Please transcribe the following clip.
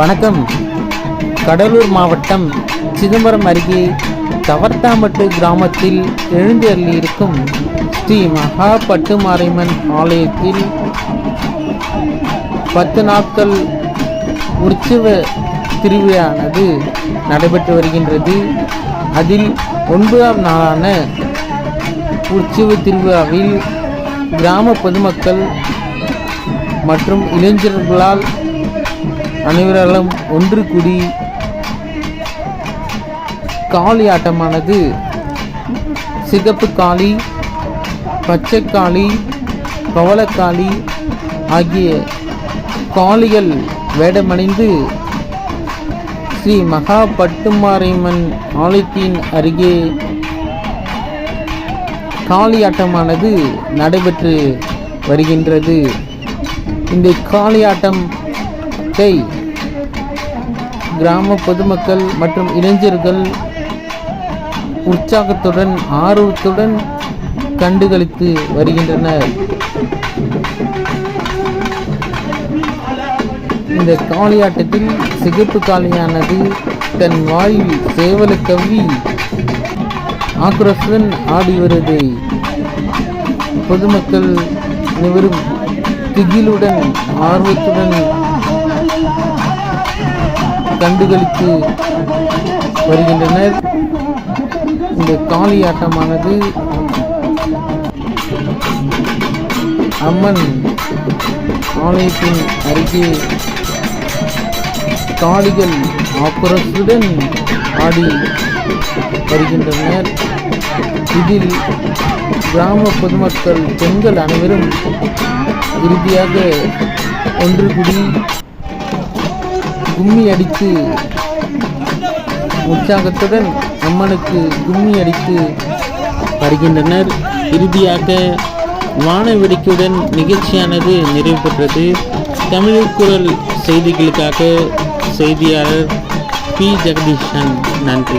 வணக்கம். கடலூர் மாவட்டம் சிதம்பரம் அருகே தவர்த்தாம்பட்டு கிராமத்தில் எழுந்தருளியிருக்கும் ஸ்ரீ மகா பட்டுமாரியம்மன் ஆலயத்தில் பத்து நாட்கள் உற்சவ திருவிழானது நடைபெற்று வருகின்றது. அதில் ஒன்பதாம் நாளான உற்சவ திருவிழாவில் கிராம பொதுமக்கள் மற்றும் இளைஞர்களால் அனைவராலும் ஒன்று கூடி காளி ஆட்டமானது. சிகப்பு காளி பச்சை காளி பவளக்காளி ஆகிய காளிகள் வேடமணிந்து ஸ்ரீ மகா பட்டுமாரியம்மன் ஆலயத்தின் அருகே காளியாட்டமானது நடைபெற்று வருகின்றது. இந்த காளியாட்டம் கை கிராம பொதுமக்கள் மற்றும் இளைஞர்கள் உற்சாகத்துடன் ஆர்வத்துடன் கண்டுகளித்து வருகின்றனர். இந்த காளியாட்டத்தில் சிகப்பு காளியானது தன் வாயில் சேவல கவ்வி ஆக்ரோஷுடன் ஆடி வருவதை பொதுமக்கள் அனைவரும் திகிலுடன் ஆர்வத்துடன் கண்டுகளித்து வருகின்றனர். இந்த காளியாட்டமானது அம்மன் ஆலயத்தின் அருகே காளிகள் ஆக்ரோஷுடன் ஆடி வருகின்றனர். இதில் கிராம பொதுமக்கள் பெண்கள் அனைவரும் இறுதியாக ஒன்று கூடி கும்மி அடித்து உற்சாகத்துடன் அம்மனுக்கு கும்மி அடித்து வருகின்றனர். இறுதியாக வான வெடிக்கையுடன் நிகழ்ச்சியானது நிறைவு பெற்றது. தமிழ் குரல் செய்திகளுக்காக செய்தியாளர் பி. ஜெகதீஷன். நன்றி.